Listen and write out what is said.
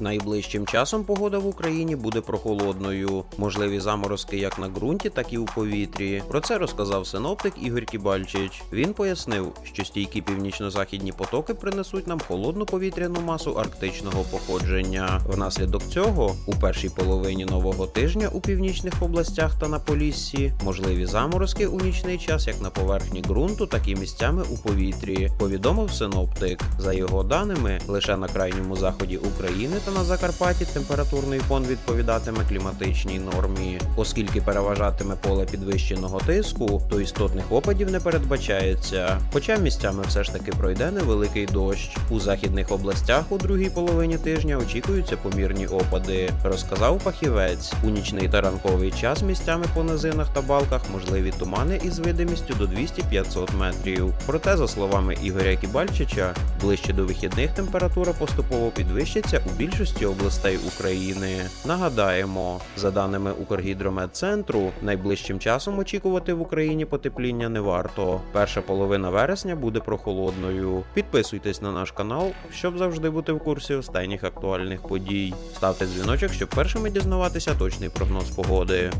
Найближчим часом погода в Україні буде прохолодною. Можливі заморозки як на ґрунті, так і у повітрі. Про це розказав синоптик Ігор Кібальчич. Він пояснив, що стійкі північно-західні потоки принесуть нам холодну повітряну масу арктичного походження. Внаслідок цього, у першій половині нового тижня у північних областях та на Поліссі можливі заморозки у нічний час як на поверхні ґрунту, так і місцями у повітрі. Повідомив синоптик. За його даними, лише на крайньому заході України та на Закарпатті температурний фон відповідатиме кліматичній нормі. Оскільки переважатиме поле підвищеного тиску, то істотних опадів не передбачається. Хоча місцями все ж таки пройде невеликий дощ. У західних областях у другій половині тижня очікуються помірні опади, розказав фахівець. У нічний та ранковий час місцями по низинах та балках можливі тумани із видимістю до 200-500 метрів. Проте, за словами Ігоря Кібальчича, ближче до вихідних температура поступово підвищиться у більшості областей України. Нагадаємо, за даними Укргідрометцентру, найближчим часом очікувати в Україні потепління не варто. Перша половина вересня буде прохолодною. Підписуйтесь на наш канал, щоб завжди бути в курсі останніх актуальних подій. Ставте дзвіночок, щоб першими дізнаватися точний прогноз погоди.